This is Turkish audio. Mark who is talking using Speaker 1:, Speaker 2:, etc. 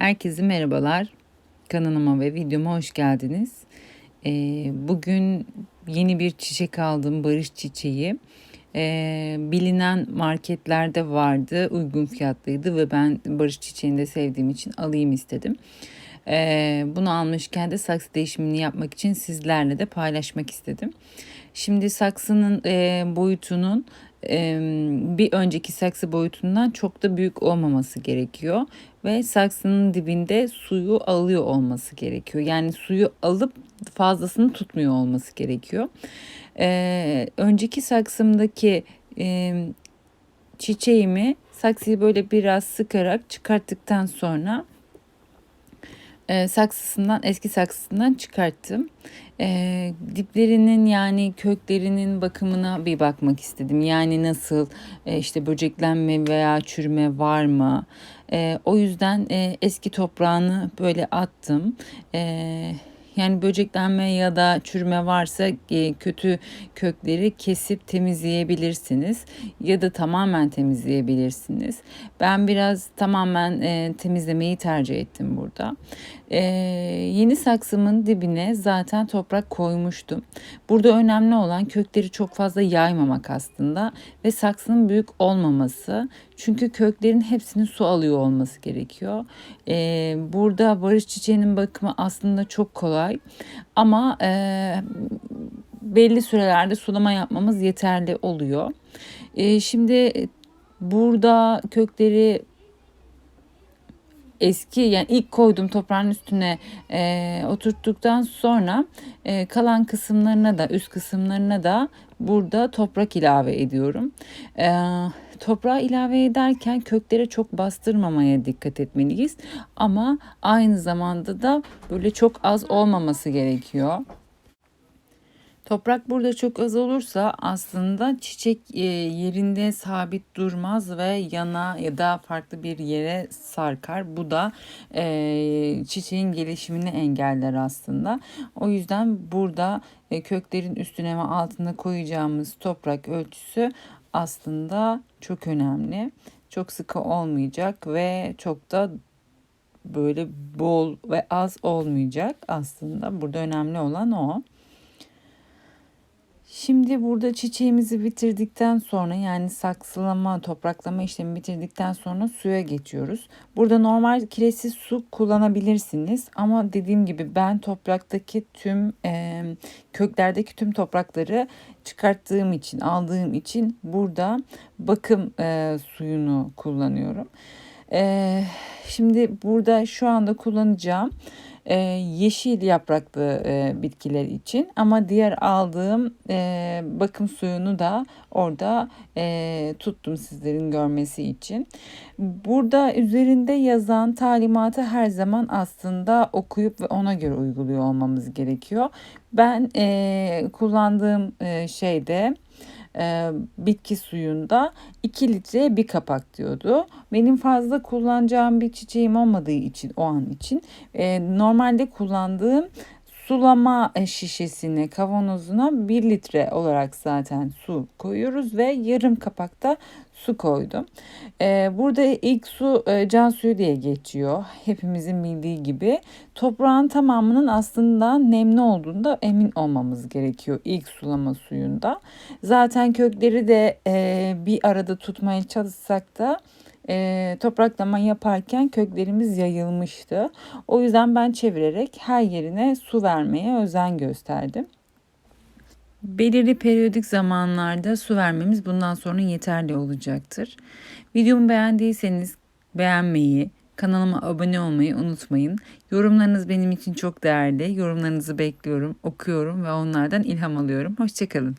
Speaker 1: Herkese merhabalar. Kanalıma ve videoma hoş geldiniz. Ee, bugün yeni bir çiçek aldım. Barış çiçeği. Ee, bilinen marketlerde vardı. Uygun fiyatlıydı ve ben barış çiçeğini de sevdiğim için alayım istedim. Ee, bunu almışken de saksı değişimini yapmak için sizlerle de paylaşmak istedim. Şimdi saksının e, boyutunun bir önceki saksı boyutundan çok da büyük olmaması gerekiyor ve saksının dibinde suyu alıyor olması gerekiyor. Yani suyu alıp fazlasını tutmuyor olması gerekiyor. Ee, önceki saksımdaki e, çiçeğimi saksıyı böyle biraz sıkarak çıkarttıktan sonra e, saksısından eski saksısından çıkarttım. E, diplerinin yani köklerinin bakımına bir bakmak istedim. Yani nasıl e, işte böceklenme veya çürüme var mı? E, o yüzden e, eski toprağını böyle attım. E, yani böceklenme ya da çürüme varsa e, kötü kökleri kesip temizleyebilirsiniz ya da tamamen temizleyebilirsiniz. Ben biraz tamamen e, temizlemeyi tercih ettim burada. E, yeni saksımın dibine zaten toprak koymuştum. Burada önemli olan kökleri çok fazla yaymamak aslında ve saksının büyük olmaması. Çünkü köklerin hepsinin su alıyor olması gerekiyor. E, burada barış çiçeğinin bakımı aslında çok kolay ama e, belli sürelerde sulama yapmamız yeterli oluyor. E, şimdi burada kökleri eski yani ilk koyduğum toprağın üstüne e, oturttuktan sonra e, kalan kısımlarına da üst kısımlarına da burada toprak ilave ediyorum. E, toprağı ilave ederken köklere çok bastırmamaya dikkat etmeliyiz ama aynı zamanda da böyle çok az olmaması gerekiyor. Toprak burada çok az olursa aslında çiçek e, yerinde sabit durmaz ve yana ya da farklı bir yere sarkar. Bu da e, çiçeğin gelişimini engeller aslında. O yüzden burada e, köklerin üstüne ve altına koyacağımız toprak ölçüsü aslında çok önemli. Çok sıkı olmayacak ve çok da böyle bol ve az olmayacak aslında. Burada önemli olan o. Şimdi burada çiçeğimizi bitirdikten sonra yani saksılama, topraklama işlemi bitirdikten sonra suya geçiyoruz. Burada normal kiresiz su kullanabilirsiniz ama dediğim gibi ben topraktaki tüm e, köklerdeki tüm toprakları çıkarttığım için, aldığım için burada bakım e, suyunu kullanıyorum. E, şimdi burada şu anda kullanacağım e, yeşil yapraklı e, bitkiler için ama diğer aldığım e, bakım suyunu da orada e, tuttum sizlerin görmesi için. Burada üzerinde yazan talimatı her zaman aslında okuyup ve ona göre uyguluyor olmamız gerekiyor. Ben e, kullandığım e, şeyde e, bitki suyunda 2 litre bir kapak diyordu. Benim fazla kullanacağım bir çiçeğim olmadığı için o an için e, normalde kullandığım sulama şişesine, kavanozuna 1 litre olarak zaten su koyuyoruz ve yarım kapakta su koydum. Ee, burada ilk su e, can suyu diye geçiyor. Hepimizin bildiği gibi. Toprağın tamamının aslında nemli olduğunda emin olmamız gerekiyor ilk sulama suyunda. Zaten kökleri de e, bir arada tutmaya çalışsak da e, topraklama yaparken köklerimiz yayılmıştı. O yüzden ben çevirerek her yerine su vermeye özen gösterdim. Belirli periyodik zamanlarda su vermemiz bundan sonra yeterli olacaktır. Videomu beğendiyseniz beğenmeyi, kanalıma abone olmayı unutmayın. Yorumlarınız benim için çok değerli. Yorumlarınızı bekliyorum, okuyorum ve onlardan ilham alıyorum. Hoşçakalın.